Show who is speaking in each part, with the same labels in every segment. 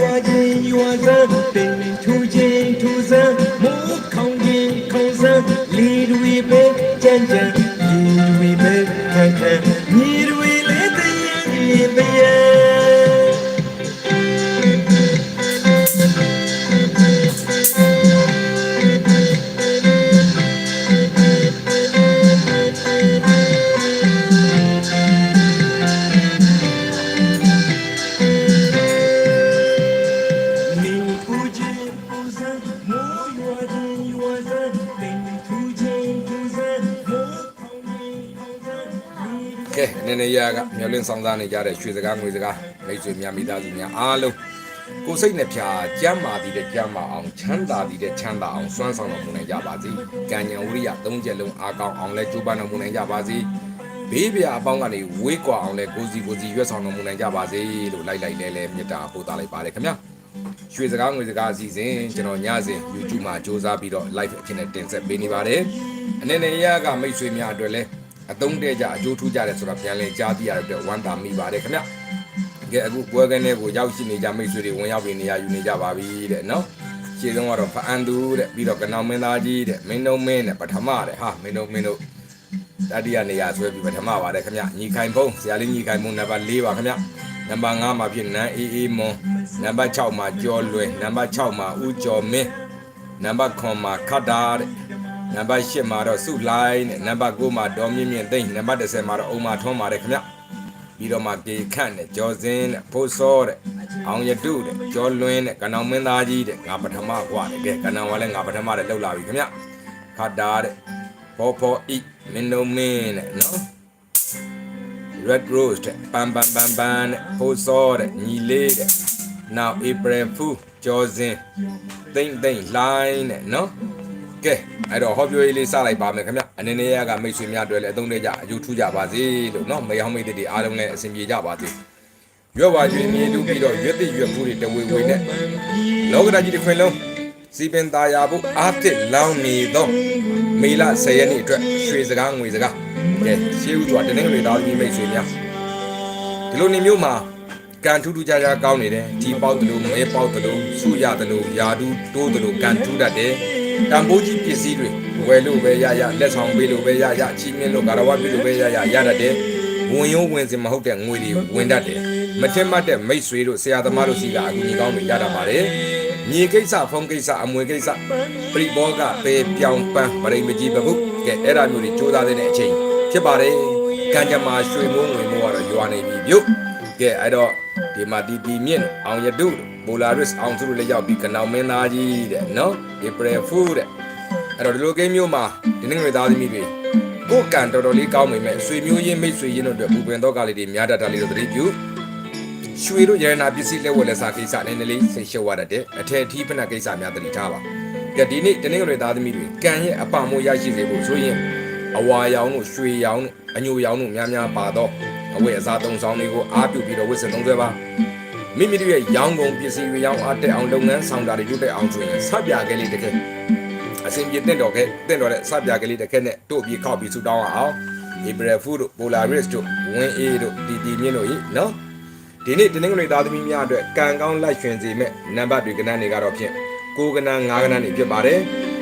Speaker 1: ရွာချင်းရွာစံတ တဲ့ရွှေ
Speaker 2: စကားငွေစကားမိတ်ဆွေများမိသားစုများအားလုံးကိုယ်စိတ်နှဖြာကြမ်းမာသည်တဲ့ကြမ်းမာအောင်ချမ်းသာသည်တဲ့ချမ်းသာအောင်စွမ်းဆောင်တော်မူနိုင်ကြပါစေ။ကံဉာဏ်ဝိရိယသုံးချက်လုံးအားကောင်းအောင်လဲကြိုးပမ်းတော်မူနိုင်ကြပါစေ။ဘေးပြအပေါင်းကနေဝေးကွာအောင်လဲကိုယ်စီကိုယ်စီရွတ်ဆောင်တော်မူနိုင်ကြပါစေလို့လိုက်လိုက်လဲလဲမေတ္တာပို့သလိုက်ပါတယ်ခင်ဗျာ။ရွှေစကားငွေစကားအစီအစဉ်ကျွန်တော်ညစဉ် YouTube မှာစ조사ပြီးတော့ live အဖြစ်နဲ့တင်ဆက်ပေးနေပါတယ်။အနေနဲ့ရကမိတ်ဆွေများအတွက်လည်း အသုံးတဲ့ကြအကျိုးထူးကြတယ်ဆိုတာပြန်လည်ကြားသိရတဲ့အတွက်ဝမ်းသာမိပါတယ်ခင်ဗျ။ကဲအခုပွဲကန်းလေးကိုရောက်ရှိနေကြမိတ်ဆွေတွေဝင်ရောက်ပြီးနေရာယူနေကြပါပြီတဲ့နော်။ခြေဆုံးကတော့ဖအန်သူတဲ့ပြီးတော့ကနောင်မင်းသားကြီးတဲ့မင်းတို့မင်းတဲ့ပထမတဲ့ဟာမင်းတို့မင်းတို့တတိယနေရာဆွဲပြီးပထမပါတယ်ခင်ဗျ။ညီခိုင်ဖုံးဆရာလေးညီခိုင်ဖုံးနံပါတ်၄ပါခင်ဗျ။နံပါတ်5မှာဖြစ်နန်းအေးအေးမွန်နံပါတ်6မှာကျော်လွယ်နံပါတ်6မှာဦးကျော်မင်းနံပါတ်9မှာခတ်တာတဲ့ နံပါတ်8မှာတော့စုလိုင်းနဲ့နံပါတ်9မှာဒေါ်မြင့်မြင့်သိန်းနံပါတ်10မှာတော့အုံမာထွန်းပါတယ်ခင်ဗျပြီးတော့မှကေခန့်နဲ့ကျော်စင်းနဲ့ဖိုးစောတဲ့အောင်ရတုတဲ့ကျော်လွင်းတဲ့ကနောင်မင်းသားကြီးတဲ့ငါပထမကွာတယ်ကဲကနောင်ကလည်းငါပထမတဲ့လှုပ်လာပြီခင်ဗျခတ်တာတဲ့ဖောဖောဤမင်းတို့မင်းတဲ့နော် Red Rose တဲ့ပမ်ပမ်ပမ်ပမ်တဲ့ဖိုးစောတဲ့ညီလေးတဲ့ Now April Fool ကျော်စင်းတိမ့်တိမ့်လိုင်းတဲ့နော် ကဲအဲ့တော့ဟောပြောရေးလေးစလိုက်ပါမယ်ခင်ဗျအနေနဲ့ရကမိတ်ဆွေများတွေ့လဲအသုံးတွေကြအယူထူးကြပါစေလို့နော်မေဟောင်းမိတ်တွေအားလုံးလည်းအဆင်ပြေကြပါစေရွက်ပါကျွေးမြေတူပြီးတော့ရွက်သိရွက်ဖူးတွေတဝေဝေနဲ့လောကဓာတ်ကြီးတစ်ခွင်လုံးစီပင်ตาယာဖို့အားသစ်လောင်းနေသောမေလ10ရက်နေ့အတွက်ရွှေစကားငွေစကားကဲရှေးဦးစွာတနင်္ဂနွေသားသမီးမိတ်ဆွေများဒီလိုနေမျိုးမှာကန်ထူးထူးခြားခြားကောင်းနေတယ်ဒီပေါက်တယ်လို့မဲပေါက်တယ်လို့စုရတယ်လို့ယာဒူးတိုးတယ်လို့ကန်ထူးတတ်တယ် တန်ဖိုးကြီးပစ္စည်းတွေဝယ်လို့ပဲရရလက်ဆောင်ပေးလို့ပဲရရချီးမြှင့်လို့ကာရဝပြုလို့ပဲရရရတတ်တယ်ဝင်ရုံးဝင်စင်မဟုတ်တဲ့ငွေတွေဝင်တတ်တယ်မထင်မှတ်တဲ့မိတ်ဆွေတို့ဆရာသမားတို့စီကအကူအညီကောင်းတွေရတတ်ပါတယ်မြေကိစ္စဖုန်းကိစ္စအမွေကိစ္စပရိဘောကပေပြောင်ပန်းပရိမကြီးပပုကဲအဲ့ဒါမျိုးတွေစူးစမ်းတဲ့အချိန်ဖြစ်ပါတယ်ကံကြမ္မာရွှေမိုးငွေမိုးကတော့ရွာနေပြီပြုတ်ကဲအဲ့တော့ ဒီမှာဒီဒီမြင့်အောင်ရတုပိုလာရစ်အောင်သူတို့လည်းရောက်ပြီးကနောင်မင်းသားကြီးတဲ့နော်ဧပြီဖူးတဲ့အဲ့တော့ဒီလိုကိန်းမျိုးမှာဒီနေ့ငွေသားသမီးတွေကိုယ်ကန်တော်တော်လေးကောင်းမိမယ်ဆွေမျိုးရင်းမိတ်ဆွေရင်းတို့အတွက်ပူပင်တော့ကလေးတွေများတတ်တာလေးတို့သတိပြုရွှေတို့ရတနာပစ္စည်းလက်ဝယ်လက်စားကိစ္စနည်းနည်းလေးဆိတ်ရှုပ်ရတတ်တယ်အထက်အထီးဖက်နှက်ကိစ္စများသတိထားပါကဲဒီနေ့ဒီနေ့ငွေသားသမီးတွေကံရဲ့အပမိုးရရှိစေဖို့ဆိုရင်အဝါရောင်တို့ရွှေရောင်တို့အညိုရောင်တို့များများပါတော့ အဝတ်အစားသုံးဆောင်တွေကိုအားပြုပြီးတော့ဝတ်ဆင်သုံးဆွဲပါမိမိတို့ရဲ့ရောင်းကုန်ပစ္စည်းတွေရောင်းအားတက်အောင်လုပ်ငန်းဆောင်တာတွေလုပ်တဲ့အောင်ဆိုရင်စပြကလေးတစ်ခဲအစဉ်ပြေတင့်တော်ခဲတင့်တော်တဲ့စပြကလေးတစ်ခဲနဲ့တို့ပြီးခောက်ပြီးဆူတောင်းအောင် April Fool တို့ Polaris တို့ Win A တို့တီတီမြင့်တို့ရေနော်ဒီနေ့တင်းငွေသားသမီးများအတွက်ကံကောင်းလိုက်ရွှင်စေမဲ့နံပါတ်တွေကဏ္ဍတွေကတော့ဖြင့်ကိုကဏ္ဍ၅ကဏ္ဍတွေဖြစ်ပါတယ်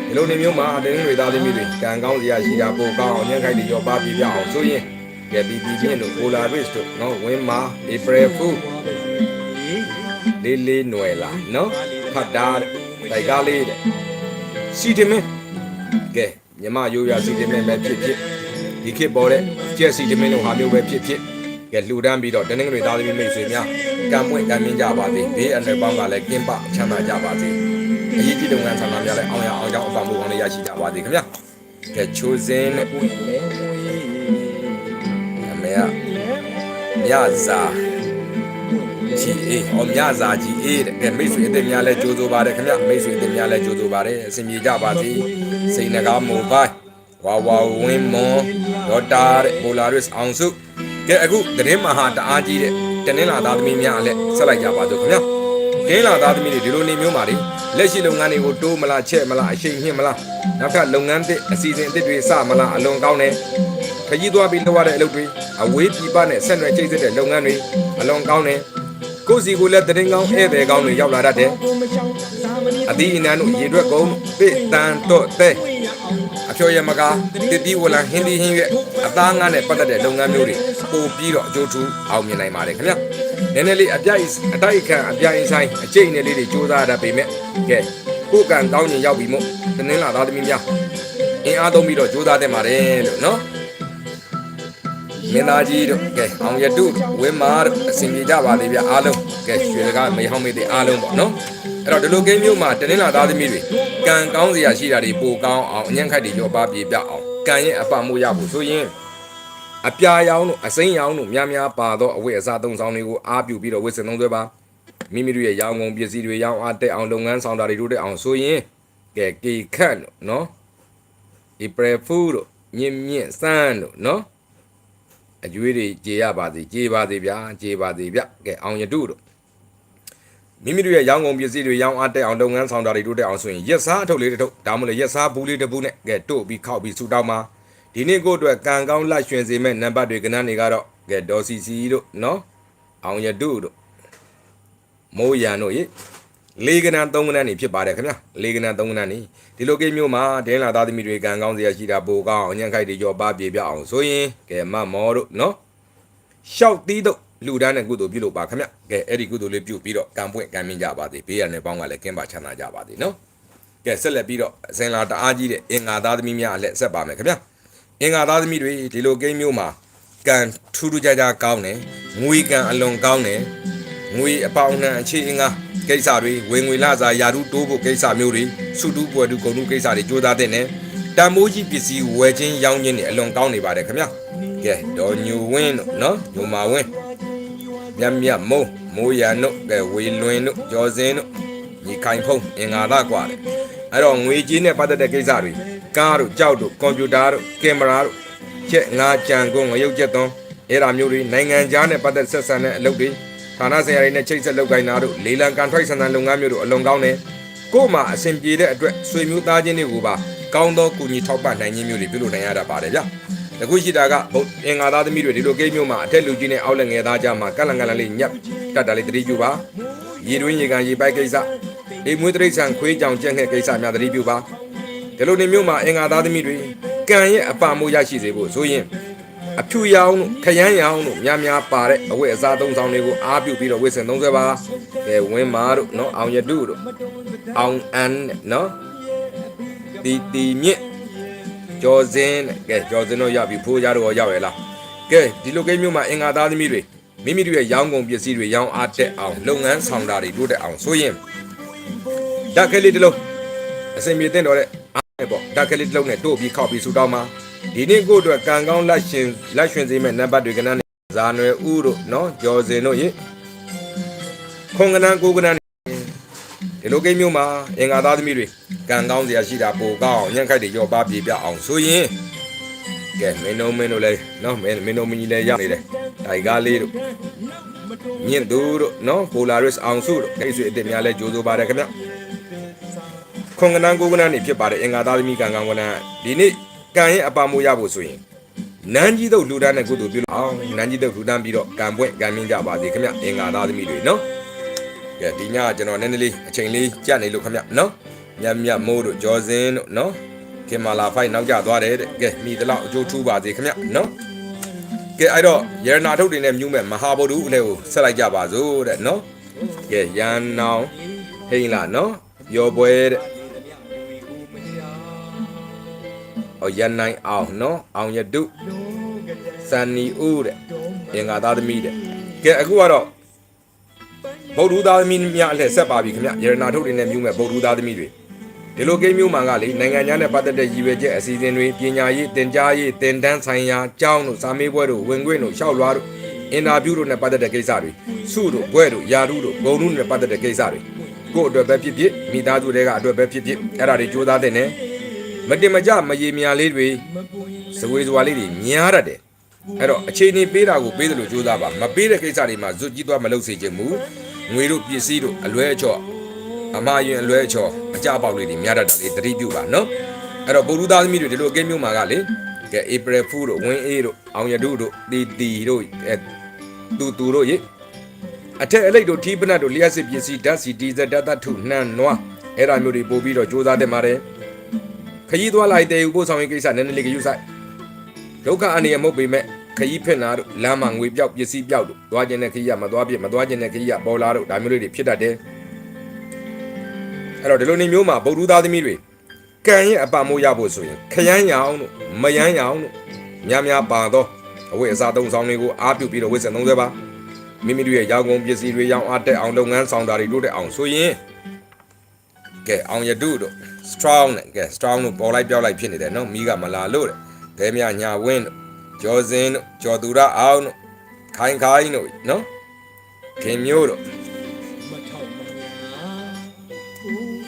Speaker 2: ဒီလိုနေမျိုးမှာတင်းငွေသားသမီးတွေကံကောင်းစရာရှိတာပိုကောင်းအောင်ညံ့ခိုက်တွေရောပါပြပြအောင်ဆိုရင် ကဲတီတီမြင့်တို့ Polaris တို့နော် Win Ma April Fool လေးလေးຫນွယ်လာနော်ဖတ်တာတဲ့တိုက်ကားလေးတဲ့စီတမင်းကဲမြမရိုးရစီတမင်းပဲဖြစ်ဖြစ်ဒီခေတ်ပေါ်တဲ့ကျက်စီတမင်းတို့ဟာမျိုးပဲဖြစ်ဖြစ်ကဲလှူဒန်းပြီးတော့တနင်္ဂနွေသားသမီးမိတ်ဆွေများကံပွင့်ကံမြင့်ကြပါစေဘေးအန္တရာယ်ပေါင်းကလည်းကင်းပချမ်းသာကြပါစေအရေးကြီးလုပ်ငန်းဆောင်တာများလည်းအောင်ရအောင်ကြောင်းအပမှုကောင်းလေးရရှိကြပါစေခင်ဗျကဲချိုးစင်းနဲ့အ မေကမြစာကြီးအေးဟောမြစာကြီးအေးတဲ့ကဲမိတ်ဆွေအစ်များလဲကြိုးစိုးပါတယ်ခင်ဗျမိတ်ဆွေအစ်များလဲကြိုးစိုးပါတယ်အစဉ်ပြေကြပါစေစိတ်နှကားမိုဘိုင်းဝါဝါဝင်းမွန်ဒေါ်တာတဲ့ပိုလာရစ်အောင်စုကဲအခုသတင်းမဟာတအားကြီးတဲ့တနင်္လာသားသမီးများအလက်ဆက်လိုက်ကြပါစို့ခင်ဗျတနင်္လာသားသမီးတွေဒီလိုနေမျိုးမှာလေလက်ရှိလုပ်ငန်းတွေကိုတိုးမလားချဲ့မလားအရှိန်မြင့်မလားနောက်ထပ်လုပ်ငန်းသစ်အစီအစဉ်အသစ်တွေစမလားအလွန်ကောင်းတယ် ခကြီးသွားပြီးလုပ်ရတဲ့အလုပ်တွေအဝေးပြပနဲ့ဆက်နွယ်ချိတ်ဆက်တဲ့လုပ်ငန်းတွေအလွန်ကောင်းတယ်ကိုယ်စီကိုလည်းတရင်ကောင်းဧည့်သည်ကောင်းတွေရောက်လာတတ်တယ်အသီးအနှံတို့ရေရွက်ကုန်းပိတန်တော့တဲ့အဖျော်ရမကားတတိဝလန်ဟင်းဒီဟင်းရွက်အသားငါးနဲ့ပတ်သက်တဲ့လုပ်ငန်းမျိုးတွေပို့ပြီးတော့အကျိုးထူးအောင်မြင်နိုင်ပါတယ်ခင်ဗျာနည်းနည်းလေးအပြိုက်အတိုက်ခံအပြိုင်ဆိုင်အကျိတ်နဲ့လေးတွေစူးစမ်းရတတ်ပေမဲ့ကဲကိုယ်ကံကောင်းရင်ရောက်ပြီမို့တနင်္လာသားသမီးများအင်အားသုံးပြီးတော့စူးစမ်းတဲ့ပါတယ်လို့နော် မင်းသားကြီးတို့ကဲအောင်ရတုတို့ဝင်းမာတို့အစဉ်ပြေကြပါသေးဗျအားလုံးကဲရွှေစကားမေဟောင်းမေးတဲ့အားလုံးပေါ့နော်အဲ့တော့ဒီလိုကိန်းမျိုးမှာတနင်္လာသားသမီးတွေကံကောင်းစရာရှိတာတွေပိုကောင်းအောင်အញ្ញံခိုက်တွေရောပါပြေပြအောင်ကံရဲ့အပမှုရဖို့ဆိုရင်အပြာရောင်တို့အစိမ်းရောင်တို့များများပါသောအဝတ်အစားသုံးဆောင်တွေကိုအားပြုပြီးတော့ဝတ်ဆင်သုံးသွဲပါမိမိတို့ရဲ့ရောင်ကုန်ပစ္စည်းတွေရောင်းအားတက်အောင်လုပ်ငန်းဆောင်တာတွေတို့တက်အောင်ဆိုရင်ကဲကေခန့်တို့နော်ဧပြီဖူးတို့မြင့်မြင့်စမ်းတို့နော် အကျွေးတွေကြေရပါစေကြေပါစေဗျာကြေပါစေဗျကဲအောင်ရတုတို့မိမိတို့ရဲ့ရောင်းကုန်ပစ္စည်းတွေရောင်းအားတက်အောင်လုပ်ငန်းဆောင်တာတွေတိုးတက်အောင်ဆိုရင်ရက်စားအထုပ်လေးတစ်ထုပ်ဒါမှမဟုတ်ရက်စားဘူးလေးတစ်ဘူးနဲ့ကဲတို့ပြီးခောက်ပြီးဆူတောင်းပါဒီနေ့ကိုအတွက်ကံကောင်းလှရွှင်စေမဲ့နံပါတ်တွေကဏ္ဍတွေကတော့ကဲဒေါ်စီစီတို့နော်အောင်ရတုတို့မိုးရန်တို့ရေ လေးကဏ္ဍသုံးကဏ္ဍနေဖြစ်ပါတယ်ခင်ဗျာလေးကဏ္ဍသုံးကဏ္ဍနေဒီလိုကိန်းမျိုးမှာဒင်းလာသားသမီးတွေကံကောင်းစရာရှိတာပိုကောင်းအောင်ညံ့ခိုက်တွေရောပါပြေပြအောင်ဆိုရင်ကဲမမောတို့နော်ရှောက်တီးတော့လူတန်းတဲ့ကုသိုလ်ပြုလို့ပါခင်ဗျကဲအဲ့ဒီကုသိုလ်လေးပြုပြီးတော့ကံပွင့်ကံမြင့်ကြပါစေဘေးရန်နဲ့ပေါင်းကလည်းကင်းပါချမ်းသာကြပါစေနော်ကဲဆက်လက်ပြီးတော့အစင်လာတအားကြီးတဲ့အင်္ဂါသားသမီးများအလက်ဆက်ပါမယ်ခင်ဗျအင်္ဂါသားသမီးတွေဒီလိုကိန်းမျိုးမှာကံထူးထူးခြားခြားကောင်းတယ်ငွေကံအလွန်ကောင်းတယ်ငွေအပေါင်းနှံအခြေအင်္ဂါ ကိစ္စတွေဝင်ငွေလာစာယာရုတိုးဖို့ကိစ္စမျိုးတွေစုတူးပွဲတူးဂုံတူးကိစ္စတွေကြိုးစားတဲ့နဲ့တန်မိုးကြီးပစ္စည်းဝယ်ခြင်းရောင်းခြင်းတွေအလွန်ကောင်းနေပါတယ်ခင်ဗျကဲဒေါ်ညူဝင်းတို့နော်ညူမာဝင်း မြတ်မြတ်မုံမိုးရန်တို့ကဲဝေလွင်တို့ကျော်စင်းတို့ညီခိုင်ဖုံးအင်္ဂါသားกว่าတယ်အဲ့တော့ငွေကြီးနဲ့ပတ်သက်တဲ့ကိစ္စတွေကားတို့ကြောက်တို့ကွန်ပျူတာတို့ကင်မရာတို့ချက်ငါကြံကုန်ငရုတ်ချက်သွန်းအဲ့ဒါမျိုးတွေနိုင်ငံခြားနဲ့ပတ်သက်ဆက်ဆံတဲ့အလုပ်တွေ ဌာနဆိုင်ရာတွေနဲ့ချိတ်ဆက်လုပ်ကိုင်တာတို့လေလံကန်ထိုက်ဆန်ဆန်လုပ်ငန်းမျိုးတို့အလွန်ကောင်းတယ်ကို့မှာအဆင်ပြေတဲ့အတွက်ဆွေမျိုးသားချင်းတွေကိုပါကောင်းသောကူညီထောက်ပံ့နိုင်ခြင်းမျိုးတွေပြုလုပ်နိုင်ရတာပါတယ်ဗျတခုရှိတာကဘုအင်္ဂါသားသမီးတွေဒီလိုကိန်းမျိုးမှာအထက်လူကြီးနဲ့အောက်လက်ငယ်သားကြမှာကန့်လန့်ကန့်လန့်လေးညက်တတ်တာလေးတတိပြုပါရေတွင်းရေကန်ရေပိုက်ကိစ္စအိမ်မွေးတိရစ္ဆာန်ခွေးကြောင်ကြက်ငှက်ကိစ္စများတတိပြုပါဒီလိုနေမျိုးမှာအင်္ဂါသားသမီးတွေကံရဲ့အပမှုရရှိစေဖို့ဆိုရင် အဖြူရောင်တို့ခရမ်းရောင်တို့များများပါတဲ့အဝတ်အစားသုံးဆောင်တွေကိုအားပြုပြီးတော့ဝတ်ဆင်သုံးဆွဲပါကဲဝင်းမာတို့နော်အောင်ရတုတို့အောင်အန်နော်တီတီမြင့်ကျော်စင်းတဲ့ကဲကျော်စင်းတို့ရောက်ပြီဖိုးကြတော့ရောက်ရဲ့လားကဲဒီလိုကိန်းမျိုးမှာအင်္ဂါသားသမီးတွေမိမိတို့ရဲ့ရောင်းကုန်ပစ္စည်းတွေရောင်းအားတက်အောင်လုပ်ငန်းဆောင်တာတွေတိုးတက်အောင်ဆိုရင်ဓာတ်ကလေးတစ်လုံးအစင်ပြေတဲ့တော့တဲ့အားနဲ့ပေါ့ဓာတ်ကလေးတစ်လုံးနဲ့တို့ပြီးခောက်ပြီးဆူတောင်းမှာ ဒီနေ့ကိုအတွက်ကံကောင်းလက်ရှင်လက်ရှင်စေးမဲ့နံပါတ်တွေကနန်းဇာနွယ်ဦးတို့နော်ကျော်စင်တို့ရေခွန်ကနန်းကိုကနန်းဒီလိုကိန်းမျိုးမှာအင်္ဂါသားသမီးတွေကံကောင်းစရာရှိတာပိုကောင်းအောင်ညံ့ခိုက်တွေရောပါပြေပြအောင်ဆိုရင်ကဲမင်းတို့မင်းတို့လည်းနော်မင်းမင်းတို့မင်းကြီးလည်းရောက်နေတယ်တိုင်ကားလေးတို့မြင့်သူတို့နော်ပိုလာရစ်အောင်စုတို့ကိစ္စအစ်စ်များလည်းကြိုးစိုးပါတယ်ခင်ဗျခွန်ကနန်းကိုကနန်းနေဖြစ်ပါတယ်အင်္ဂါသားသမီးကံကောင်းကနန်းဒီနေ့ ကံရဲ့အပါမိုးရဖို့ဆိုရင်နန်းကြီးတို့လူတန်းတဲ့ကုသိုလ်ပြုလို့အောင်နန်းကြီးတို့လူတန်းပြီးတော့ကံပွင့်ကံမြင့်ကြပါစေခင်ဗျအင်္ဂါသားသမီးတွေနော်ကဲဒီညကကျွန်တော်နည်းနည်းလေးအချိန်လေးကြက်နေလို့ခင်ဗျနော်မြတ်မြတ်မိုးတို့ဂျော်စင်းတို့နော်ကင်မာလာဖိုက်နောက်ကျသွားတယ်တဲ့ကဲမိတလောက်အကျိုးထူးပါစေခင်ဗျနော်ကဲအဲ့တော့ရတနာထုတ်တွေနဲ့မြူးမဲ့မဟာဗုဒ္ဓဦးအလဲကိုဆက်လိုက်ကြပါစို့တဲ့နော်ကဲရန်နောင်ဟိန်းလာနော်ရောပွဲတဲ့ ရန်နိုင်အောင်နော်အောင်ရတုစန်နီဦးတဲ့အင်္ဂါသားသမီးတဲ့ကဲအခုကတော့ဗုဒ္ဓသားသမီးများအလှည့်ဆက်ပါပြီခင်ဗျရတနာထုတ်တွေနဲ့မြူးမဲ့ဗုဒ္ဓသားသမီးတွေဒီလိုကိန်းမျိုးမှန်ကလေနိုင်ငံခြားနဲ့ပတ်သက်တဲ့ရည်ရွယ်ချက်အစီအစဉ်တွေပညာရေးတင် जा ရေးတင်တန်းဆိုင်ရာကျောင်းတို့စာမေးပွဲတို့ဝင်ခွင့်တို့ရှောက်လွှားတို့အင်တာဗျူးတို့နဲ့ပတ်သက်တဲ့ကိစ္စတွေစုတို့ဘွဲတို့ယာတို့တို့ဂုံတို့နဲ့ပတ်သက်တဲ့ကိစ္စတွေကိုယ့်အတွက်ပဲဖြစ်ဖြစ်မိသားစုတွေကအတွက်ပဲဖြစ်ဖြစ်အဲ့ဒါတွေကြိုးစားတဲ့နဲ့ မတင်မကြမရေမြာလေးတွေစဝေစွာလေးတွေများရတယ်အဲ့တော့အခြေအနေပေးတာကိုပေးတယ်လို့ကြိုးစားပါမပေးတဲ့ကိစ္စတွေမှာဇွတ်ကြီးသွားမလုပ်စေချင်ဘူးငွေတို့ပစ္စည်းတို့အလွဲအချော့အမှားယွင်အလွဲအချော့အကြပေါက်လေးတွေများတတ်တာလေးတတိပြုပါနော်အဲ့တော့ဗုဒ္ဓသားသမီးတွေဒီလိုအကိန်းမျိုးမှာကလေကဲ April Fool တို့ဝင်းအေးတို့အောင်ရတုတို့တီတီတို့အဲတူတူတို့ရေအထက်အလိတ်တို့ထီးပနတ်တို့လျှက်စစ်ပစ္စည်းဓာတ်စီဒီဇယ်ဓာတ်သတ္ထုနှံနွားအဲ့ဒါမျိုးတွေပို့ပြီးတော့စူးစမ်းတင်ပါတယ် ခရီးသွားလိုက်တဲ့ဥပို့ဆောင်ရေးကိစ္စနည်းနည်းလေးကယူဆိုင်ဒုက္ခအနေနဲ့မဟုတ်ပေမဲ့ခရီးဖြစ်နာတို့လမ်းမှာငွေပြောက်ပစ္စည်းပြောက်တို့သွားခြင်းတဲ့ခရီးကမသွားပြစ်မသွားခြင်းတဲ့ခရီးကပေါ်လာတို့ဒါမျိုးလေးတွေဖြစ်တတ်တယ်အဲ့တော့ဒီလိုနေမျိုးမှာဗုဒ္ဓသားသမီးတွေကံရဲ့အပမိုးရဖို့ဆိုရင်ခရမ်းရအောင်တို့မယမ်းရအောင်တို့များများပါတော့အဝိအစားသုံးဆောင်တွေကိုအားပြုပြီးတော့ဝိစံသုံးဆွဲပါမိမိတို့ရဲ့ရောင်းကုန်ပစ္စည်းတွေရောင်းအားတက်အောင်လုပ်ငန်းဆောင်တာတွေတိုးတက်အောင်ဆိုရင်ကဲအောင်ရတုတို့ strong နဲ့ကဲ strong တို့ပေါ်လိုက်ပြောက်လိုက်ဖြစ်နေတယ်နော်မိကမလာလို့တဲ့ဒဲမြညာဝင်းတို့ကျော်စင်းတို့ကျော်သူရအောင်တို့ခိုင်ခိုင်တို့နော်ခင်မျိုးတို့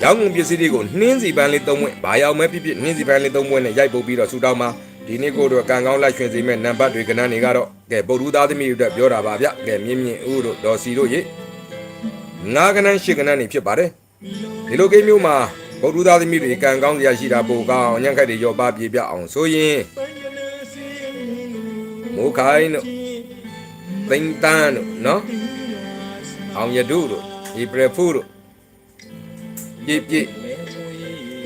Speaker 2: ရောင်းကုန်ပစ္စည်းတွေကိုနှင်းစီပန်းလေးသုံးဝင့်ဘာရောက်မဲဖြစ်ဖြစ်နှင်းစီပန်းလေးသုံးဝင့်နဲ့ရိုက်ပုတ်ပြီးတော့ဆူတောင်းမှာဒီနေ့ကိုတော့ကံကောင်းလိုက်ရွှင်စီမဲ့နံပါတ်တွေကဏ္ဍတွေကတော့ကဲပုတ်တူသားသမီးတို့အတွက်ပြောတာပါဗျကဲမြင့်မြင့်ဦးတို့ဒေါ်စီတို့ရေငါးကဏ္ဍရှစ်ကဏ္ဍနေဖြစ်ပါတယ်ဒီလိုကိန်းမျိုးမှာ ပုတ်တူသားသမီးတွေကံကောင်းစရာရှိတာပိုကောင်းညံ့ခက်တွေရောပါပြေပြအောင်ဆိုရင်မိုးခိုင်းတို့သိန်းတန်းတို့နော်အောင်ရတုတို့ဒီပရဖူတို့ပြည့်ပြည့်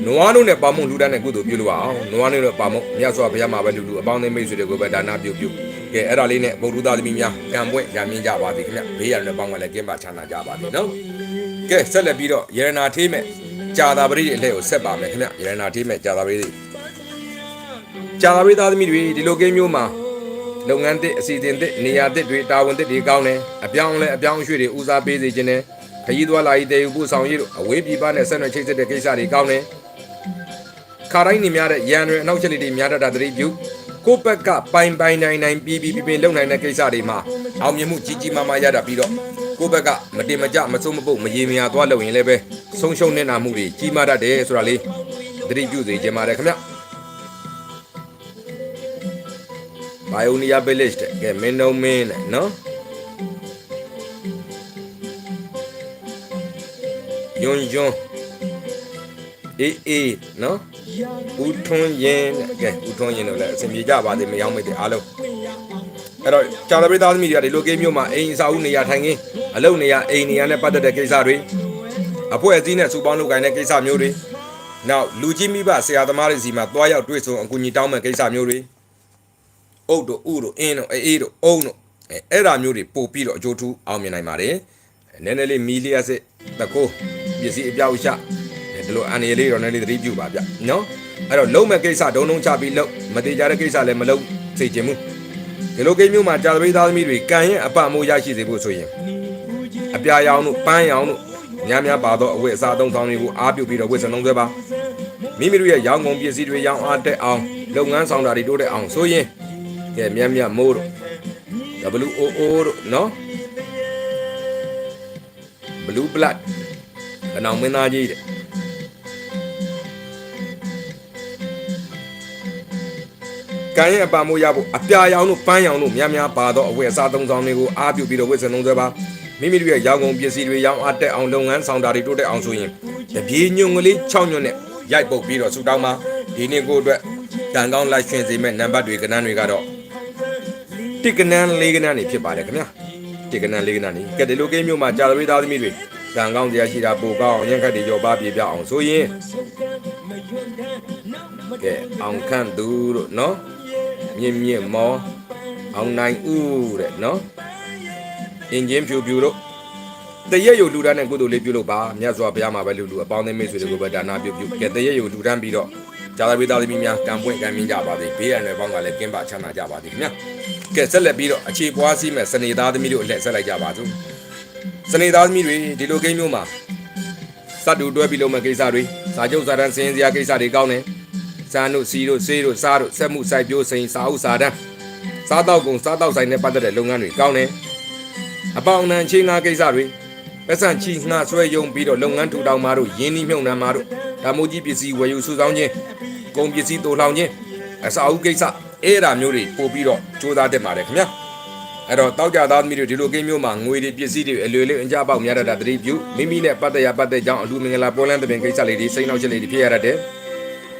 Speaker 2: နွားတို့နဲ့ပါမုံလူတန်းနဲ့ကုသိုလ်ပြုလို့အောင်နွားတို့နဲ့ပါမုံမြတ်စွာဘုရားမှာပဲလူလူအပေါင်းအသင်းမိတ်ဆွေတွေကိုပဲဒါနပြုပြုကဲအဲ့ဒါလေးနဲ့ဗုဒ္ဓသားသမီးများကံပွင့်ရမြင့်ကြပါသည်ခင်ဗျဘေးရတဲ့ပေါင်းကလည်းကင်းပါချမ်းသာကြပါသည်နော်ကဲဆက်လက်ပြီးတော့ယရနာထေးမဲ့ ကြာသာပရိအလှည့်ကိုဆက်ပါမယ်ခင်ဗျယရနာထေးမဲ့ကြာသာပရိကြာသာပရိသားသမီးတွေဒီလိုကိန်းမျိုးမှာလုပ်ငန်းသစ်အစီအစဉ်သစ်နေရာသစ်တွေတာဝန်သစ်တွေကောင်းတယ်အပြောင်းလဲအပြောင်းအရွှေ့တွေဦးစားပေးစေခြင်းနဲ့ခရီးသွားလာရေးတည်ယူဖို့ဆောင်ရေးတို့အဝေးပြည်ပနဲ့ဆက်နွယ်ချိတ်ဆက်တဲ့ကိစ္စတွေကောင်းတယ်ခါတိုင်းနေများတဲ့ရန်တွေအနောက်ချက်လေးတွေများတတ်တာသတိပြုကိုယ့်ဘက်ကပိုင်ပိုင်နိုင်နိုင်ပြီးပြီးပြင်းပြင်းလုပ်နိုင်တဲ့ကိစ္စတွေမှာအောင်မြင်မှုကြီးကြီးမားမားရတာပြီးတော့ ကိုယ့်ဘက်ကမတင်မကြမစိုးမပုတ်မရေမရာသွားလုပ်ရင်လည်းပဲဆုံးရှုံးနေတာမှုတွေကြီးမားတတ်တယ်ဆိုတာလေးသတိပြုစေချင်ပါတယ်ခင်ဗျဘိုင်ယိုနီယာဗီလစ်တဲ့ကဲမင်းတို့မင်းနဲ့နော်ယွန်းယွန်းအေးအေးနော်ဦးထွန်းရင်တဲ့ကဲဦးထွန်းရင်တို့လည်းအစဉ်ပြေကြပါသေးမယောင်းမိတ်တဲ့အားလုံး အဲ့တော့ကျောင်းသားပြည်သားသမီးတွေကဒီလိုကိန်းမျိုးမှာအိမ်အစာဦးနေရာထိုင်ခင်းအလုပ်နေရာအိမ်နေရာနဲ့ပတ်သက်တဲ့ကိစ္စတွေအဖွဲ့အစည်းနဲ့စူပေါင်းလုပ်ကိုင်တဲ့ကိစ္စမျိုးတွေနောက်လူကြီးမိဘဆရာသမားတွေစီမှာတွားရောက်တွေ့ဆုံအကူအညီတောင်းမဲ့ကိစ္စမျိုးတွေအုတ်တို့ဥတို့အင်းတို့အေးတို့အုံတို့အဲအဲ့ဒါမျိုးတွေပို့ပြီးတော့အကျိုးထူးအောင်မြင်နိုင်ပါတယ်နည်းနည်းလေးမီလီယာစစ်တကိုးပစ္စည်းအပြောက်ရှဒီလိုအန်ရလေးတော့နည်းနည်းသတိပြုပါဗျနော်အဲ့တော့လုံးမဲ့ကိစ္စဒုံဒုံချပြီးလုံးမသေးကြတဲ့ကိစ္စလည်းမလုံးစေချင်ဘူး ဒီလိုကိန်းမျိုးမှာကြာသပိသားသမီးတွေကံရဲ့အပမိုးရရှိစေဖို့ဆိုရင်အပြာရောင်တို့ပန်းရောင်တို့များများပါတော့အဝတ်အစားအသုံးဆောင်တွေကိုအားပြုပြီးတော့ဝတ်စံလုံးဆွဲပါမိမိတို့ရဲ့ရောင်းကုန်ပစ္စည်းတွေရောင်းအားတက်အောင်လုပ်ငန်းဆောင်တာတွေတိုးတက်အောင်ဆိုရင်ကဲမြတ်မြတ်မိုးတို့ WOO တို့နော် Blue Blood ခဏောင်မင်းသားကြီးတဲ့ ကံရဲ့အပါမိုးရဖို့အပြာရောင်တို့ပန်းရောင်တို့များများပါတော့အဝတ်အစားသုံးဆောင်တွေကိုအားပြုပြီးတော့ဝတ်စံလုံးဆွဲပါမိမိတို့ရဲ့ရောင်းကုန်ပစ္စည်းတွေရောင်းအားတက်အောင်လုပ်ငန်းဆောင်တာတွေတိုးတက်အောင်ဆိုရင်တပြေညွန်ကလေး6ညွန်နဲ့ရိုက်ပုတ်ပြီးတော့ဆူတောင်းမှာဒီနေ့ကိုအတွက်တန်ကောင်းလိုက်ရှင်စေမဲ့နံပါတ်တွေကဏ္ဍတွေကတော့တစ်ကဏ္ဍလေးကဏ္ဍနေဖြစ်ပါတယ်ခင်ဗျာတစ်ကဏ္ဍလေးကဏ္ဍနေကဲဒီလိုကိန်းမျိုးမှာကြာသပတေးသားသမီးတွေတန်ကောင်းတရားရှိတာပိုကောင်းအောင်ရန်ခတ်တွေရောပါပြေပြအောင်ဆိုရင်ကဲအောင်ခန့်သူတို့နော် မြင့်မြင့်မောအောင်နိုင်ဦးတဲ့နော်အင်ဂျင်ဖြူဖြူတို့တရက်ယူလူတန်းနဲ့ကုသိုလ်လေးပြုလုပ်ပါမြတ်စွာဘုရားမှာပဲလူလူအပေါင်းအသင်းမိတ်ဆွေတွေကိုပဲဒါနာပြုပြုကဲတရက်ယူလူတန်းပြီးတော့ဇာတာပိသားသမီးများကံပွင့်ကံမြင့်ကြပါစေဘေးရန်တွေပေါင်းကလည်းကင်းပါချမ်းသာကြပါစေခင်ဗျာကဲဆက်လက်ပြီးတော့အခြေပွားစီးမဲ့စနေသားသမီးတို့အလက်ဆက်လိုက်ကြပါစို့စနေသားသမီးတွေဒီလိုကိန်းမျိုးမှာစတူတွဲပြီးလုပ်မဲ့ကိစ္စတွေစာချုပ်စာတမ်းစင်စရာကိစ္စတွေကောင်းတယ် စမ်းတို့စီတို့ဆေးတို့စားတို့စက်မှုစိုက်ပျိုးစိန်စာအုပ်စာတမ်းစားတော့ကုန်စားတော့ဆိုင်နဲ့ပတ်သက်တဲ့လုပ်ငန်းတွေကောင်းတယ်အပေါင်းအနှံချင်းငါကိစ္စတွေပတ်စံချီငှဆွဲယုံပြီးတော့လုပ်ငန်းထူထောင်မှာတို့ယင်းနှီးမြုံနှံမှာတို့ဓာမိုးကြီးပစ္စည်းဝယ်ယူစုဆောင်းခြင်းကုန်ပစ္စည်းတူလောင်ခြင်းအစာအုပ်ကိစ္စအဲ့ဒါမျိုးတွေပို့ပြီးတော့စူးစမ်းတက်ပါတယ်ခင်ဗျာအဲ့တော့တောက်ကြသားသမီးတွေဒီလိုကိန်းမျိုးမှာငွေတွေပစ္စည်းတွေအလွယ်လေးအကြပေါက်များတတ်တာတတိပြုမိမိနဲ့ပတ်သက်ရပတ်သက်ကြောင်းအလူမင်္ဂလာပေါ်လန်းတဲ့ပင်ကိစ္စလေးတွေစိတ်နှောက်ချက်လေးတွေဖြစ်ရတတ်တယ်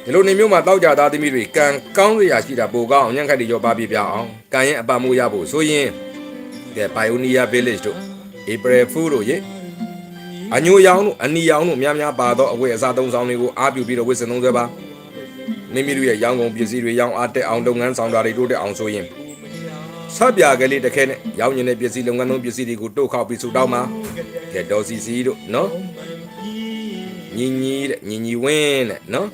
Speaker 2: ဒီလိုနေမျိုးမှာတောက်ကြသားသမီးတွေကံကောင်းစရာရှိတာပိုကောင်းအောင်ညံ့ခတ်တွေရောပါပြပြအောင်ကံရဲ့အပမိုးရဖို့ဆိုရင်ကဲ Pioneer Village တို့ April Fool တို့ရေအညိုရောင်တို့အနီရောင်တို့များများပါသောအဝတ်အစားသုံးဆောင်တွေကိုအားပြုပြီးတော့ဝတ်ဆင်သုံးဆွဲပါမိမိတို့ရဲ့ရောင်းကုန်ပစ္စည်းတွေရောင်းအားတက်အောင်လုပ်ငန်းဆောင်တာတွေတိုးတက်အောင်ဆိုရင်ဆက်ပြကလေးတစ်ခဲနဲ့ရောင်းနေတဲ့ပစ္စည်းလုပ်ငန်းသုံးပစ္စည်းတွေကိုတိုးခောက်ပြီးဆူတောင်းပါကဲဒေါ်စီစီတို့နော်ညီညီတဲ့ညီညီဝင်းတဲ့နော်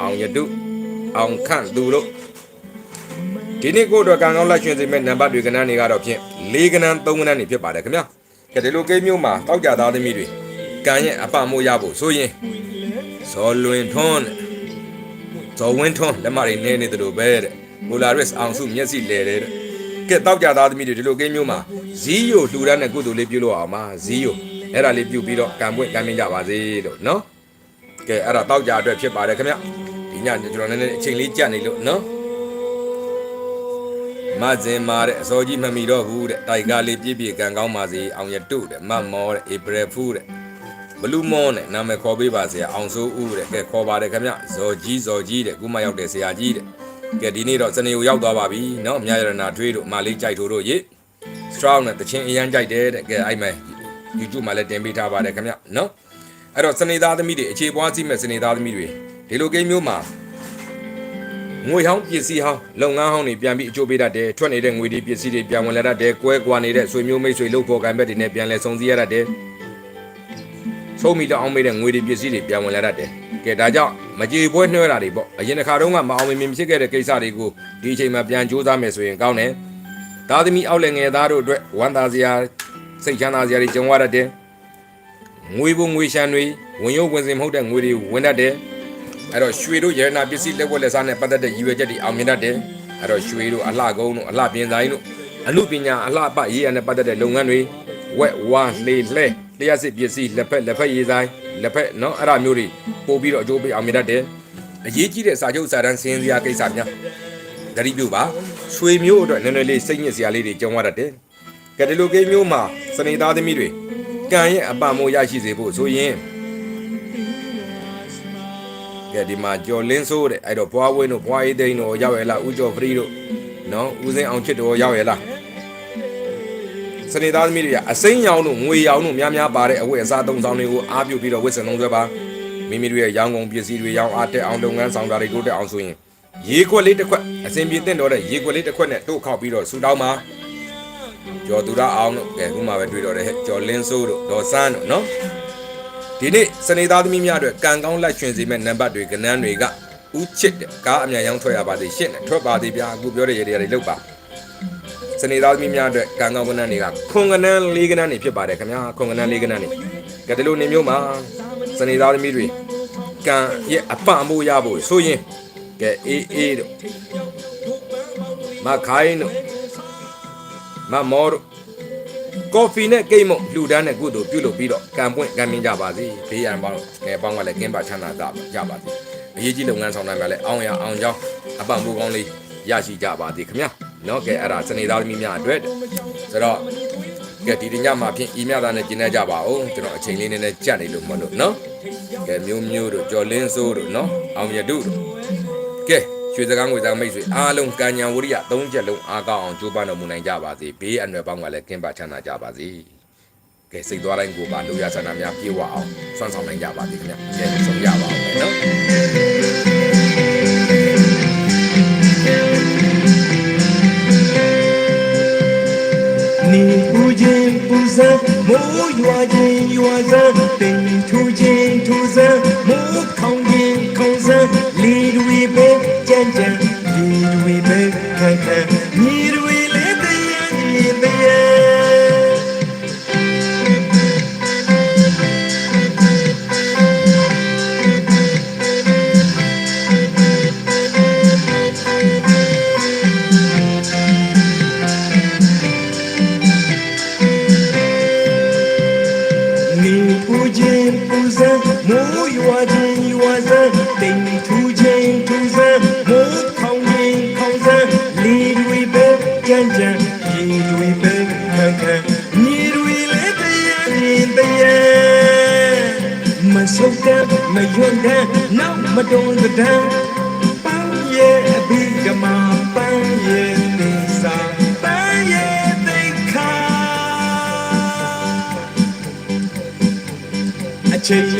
Speaker 2: အောင်ရတုအောင်ခန့်သူတို့ဒီနေ့ကိုတော့ကံကောင်းလက်ရှင်စိမဲ့နံပါတ်တွေကဏ္ဍတွေကတော့ဖြင့်၄ကဏ္ဍ၃ကဏ္ဍတွေဖြစ်ပါတယ်ခင်ဗျာကဲဒီလိုကိန်းမျိုးမှာတောက်ကြသားသမီးတွေကံရဲ့အပမိုးရဖို့ဆိုရင်ဇော်လွင်ထွန်းတဲ့ဇော်ဝင်းထွန်းလက်မတွေနေနေသလိုပဲတဲ့မိုလာရစ်အောင်စုမျက်စိလဲတဲ့ကဲတောက်ကြသားသမီးတွေဒီလိုကိန်းမျိုးမှာဇီးယိုလှူဒန်းတဲ့ကုသိုလ်လေးပြုလို့အောင်ပါဇီးယိုအဲ့ဒါလေးပြုပြီးတော့ကံပွင့်ကံမြင့်ကြပါစေလို့နော်ကဲအဲ့ဒါတောက်ကြအတွက်ဖြစ်ပါတယ်ခင်ဗျဒီ ညကျွန်တော်လည်းအချိန်လေးကြက်နေလို့နော် မဇင်မာတဲ့အစောကြီးမမီတော့ဘူးတဲ့တိုက်ကားလေးပြည့်ပြည့်ကန်ကောင်းပါစေအောင်ရတုတဲ့မမောတဲ့ဧပြီဖူးတဲ့ဘလူးမောတဲ့နာမည်ခေါ်ပေးပါစေအောင်စိုးဦးတဲ့ကဲခေါ်ပါတယ်ခင်ဗျဇော်ကြီးဇော်ကြီးတဲ့ခုမှရောက်တဲ့ဆရာကြီးတဲ့ကဲဒီနေ့တော့စနေကိုရောက်သွားပါပြီเนาะမြရရနာထွေးတို့မာလေးကြိုက်ထိုးတို့ရေ strong နဲ့တချင်းအရန်ကြိုက်တယ်တဲ့ကဲအဲ့မဲ့ YouTube မှာလည်းတင်ပေးထားပါတယ်ခင်ဗျเนาะအဲ့တော့စနေသားသမီးတွေအခြေပွားစီးမဲ့စနေသားသမီးတွေ ဒီလိုကိန်းမျိုးမှာငွေဟောင်းပစ္စည်းဟောင်းလုပ်ငန်းဟောင်းတွေပြန်ပြီးအကျိုးပေးတတ်တယ်ထွက်နေတဲ့ငွေတွေပစ္စည်းတွေပြန်ဝင်လာတတ်တယ်ကွဲကွာနေတဲ့ဆွေမျိုးမိတ်ဆွေလုပ်ဖို့ကံဘက်တွေနဲ့ပြန်လဲစုံစည်းရတတ်တယ်ဆုံးမိတော့အောင်မေးတဲ့ငွေတွေပစ္စည်းတွေပြန်ဝင်လာတတ်တယ်ကဲဒါကြောင့်မကြေပွဲနှွှဲတာတွေပေါ့အရင်တစ်ခါတုန်းကမအောင်မမြင်ဖြစ်ခဲ့တဲ့ကိစ္စတွေကိုဒီအချိန်မှာပြန်ကြိုးစားမယ်ဆိုရင်ကောင်းတယ်သားသမီးအောက်လည်းငယ်သားတို့အတွက်ဝမ်းသာစရာစိတ်ချမ်းသာစရာတွေကြုံရတတ်တယ်ငွေပုံငွေရှမ်းတွေဝင်ရုပ်ဝင်စင်မဟုတ်တဲ့ငွေတွေဝင်တတ်တယ် အဲ့တော့ရွှေတို့ရတနာပစ္စည်းလက်ဝက်လက်စားနဲ့ပတ်သက်တဲ့ရည်ရွယ်ချက်တွေအောင်မြင်တတ်တယ်အဲ့တော့ရွှေတို့အလှကုန်းတို့အလှပြင်ဆိုင်တို့အမှုပညာအလှပရေးရနဲ့ပတ်သက်တဲ့လုပ်ငန်းတွေဝက်ဝါလှေလှဲလျှက်စစ်ပစ္စည်းလက်ဖက်လက်ဖက်ရေးဆိုင်လက်ဖက်နော်အဲ့ဒါမျိုးတွေပို့ပြီးတော့အကျိုးပေးအောင်မြင်တတ်တယ်အရေးကြီးတဲ့စာချုပ်စာတမ်းစင်းစရာကိစ္စများဂရိပြုပါရွှေမျိုးအတွက်နည်းနည်းလေးစိတ်ညစ်စရာလေးတွေကြုံရတတ်တယ်ကဲဒီလိုကိန်းမျိုးမှာစနေသားသမီးတွေကံရဲ့အပမိုးရရှိစေဖို့ဆိုရင် ကဲဒီမှာကျော်လင်းစိုးတဲ့အဲ့တော့ဘွားဝင်းတို့ဘွားအေးသိန်းတို့ရောက်ရလားဦးကျော်ဖရီတို့နော်ဦးစင်းအောင်ချစ်တို့ရောက်ရလားစနေသားသမီးတွေကအစိမ်းရောင်တို့ငွေရောင်တို့များများပါတဲ့အဝတ်အစားသုံးဆောင်တွေကိုအားပြုပြီးတော့ဝတ်ဆင်သုံးဆွဲပါမိမိတို့ရဲ့ရောင်းကုန်ပစ္စည်းတွေရောင်းအားတက်အောင်လုပ်ငန်းဆောင်တာတွေတိုးတက်အောင်ဆိုရင်ရေခွက်လေးတစ်ခွက်အစဉ်ပြေတင့်တော်တဲ့ရေခွက်လေးတစ်ခွက်နဲ့တို့ခောက်ပြီးတော့ဆူတောင်းပါကျော်သူရအောင်တို့ကဲခုမှပဲတွေ့တော့တယ်ဟဲ့ကျော်လင်းစိုးတို့ဒေါ်စန်းတို့နော် ဒီနေ့စနေသားသမီးများအတွက်ကံကောင်းလက်ချွင်စေမဲ့နံပါတ်တွေကဏ္ဍတွေကဥချစ်တဲ့ကားအမြန်ရောင်းထွက်ရပါသေးရှင့်နဲ့ထွက်ပါသေးဗျာအခုပြောတဲ့ရေတွေတွေလောက်ပါစနေသားသမီးများအတွက်ကံကောင်းကဏ္ဍတွေကခွန်ကဏ္ဍ၄ကဏ္ဍတွေဖြစ်ပါတယ်ခင်ဗျာခွန်ကဏ္ဍ၄ကဏ္ဍတွေကဲဒီလိုနေမျိုးမှာစနေသားသမီးတွေကံရဲ့အပအမိုးရဖို့ဆိုရင်ကဲအေးအေးတို့မခိုင်းတို့မမောတို့ ကော်ဖီနဲ့ကိတ်မုံလှူဒန်းတဲ့ကုသိုလ်ပြုလုပ်ပြီးတော့ကံပွင့်ကံမြင့်ကြပါစေဘေးရန်ပေါင်းငယ်ပေါင်းကလည်းကင်းပါချမ်းသာကြပါစေအရေးကြီးလုပ်ငန်းဆောင်တာကလည်းအောင်ရအောင်ကြောင်းအပံပိုးကောင်းလေးရရှိကြပါစေခင်ဗျာနော်ကဲအဲ့ဒါစနေသားသမီးများအတွက်ဆိုတော့ကဲဒီတညမှာဖြင့်ဤမြသားနဲ့ကျင်းနေကြပါဦးကျွန်တော်အချိန်လေးနည်းနည်းကြက်နေလို့မလို့နော်ကဲမျိုးမျိုးတို့ကျော်လင်းစိုးတို့နော်အောင်ရတုတို့ကဲ ရွှေစကားငွေစကားမိတ်ဆွေအားလုံးကံညာဝရိယသုံးချက်လုံးအားကောင်းအောင်ကြိုးပမ်းတော်မူနိုင်ကြပါစေဘေးအန္တရာယ်ပေါင်းကလည်းကင်းပါချမ်းသာကြပါစေကဲစိတ်သွားတိုင်းကိုပါလူရဆန္ဒများပြေဝအောင်စွမ်းဆောင်နိုင်ကြပါစေခင်ဗျကဲဆုံးရပါအောင်နော်
Speaker 1: နေပူခြင်းပူဇံမိုးရွာခြင်း ကြမ်းကြမ်းလီတွေပဲခက်ခက်ညီတွေလည်းတရားညီတရားနေပူခြင်းပူဇံမိုးရွာ ယုံတဒံပန်းရဲ့အဘိဓမ္မာပန်းရဲ့နေစာပန်းရဲ့သိက္ခာအချိန်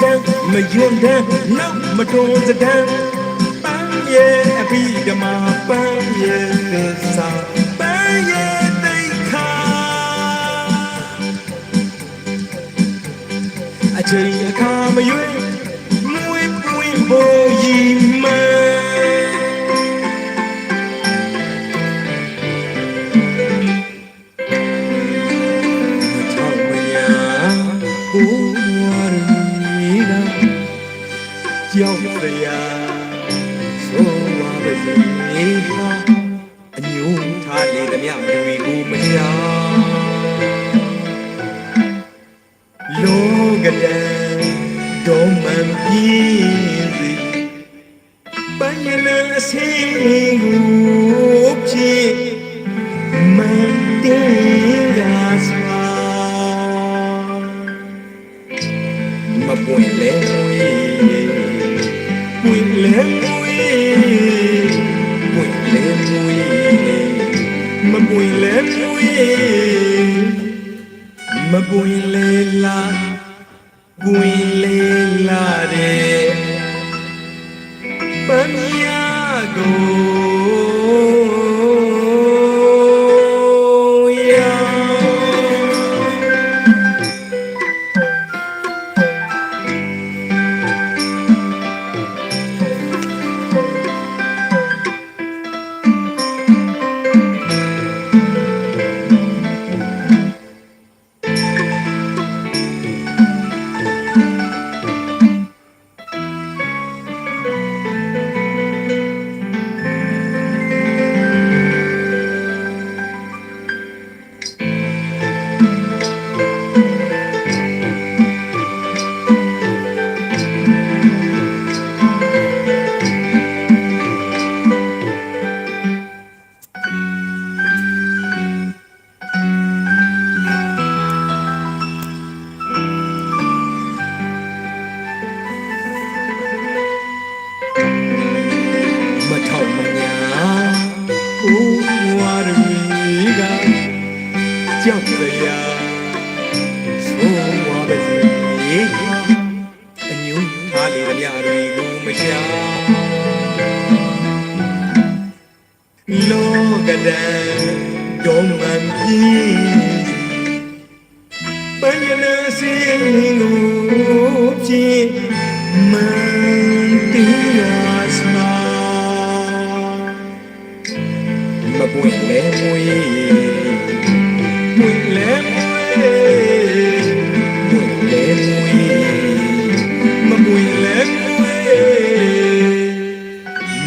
Speaker 1: စံမယွန်းတန်းနောက်မတွန်းစတန်းပန်းရဲ့အဘိဓမ္မာပန်းရဲ့သစ္စာပန်းရဲ့သိက္ခာအချိန်အခါ ရမလူကိုမရှာ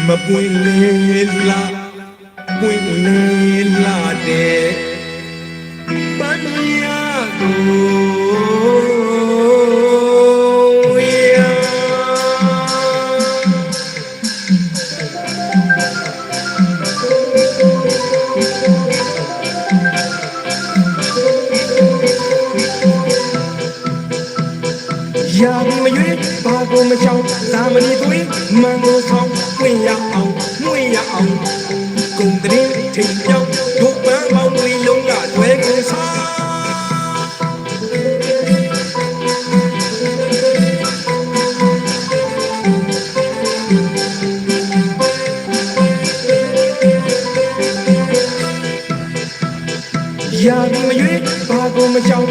Speaker 1: မပွင့်လေလားပွင့်လေလားတဲ့ပညာကို Ciao.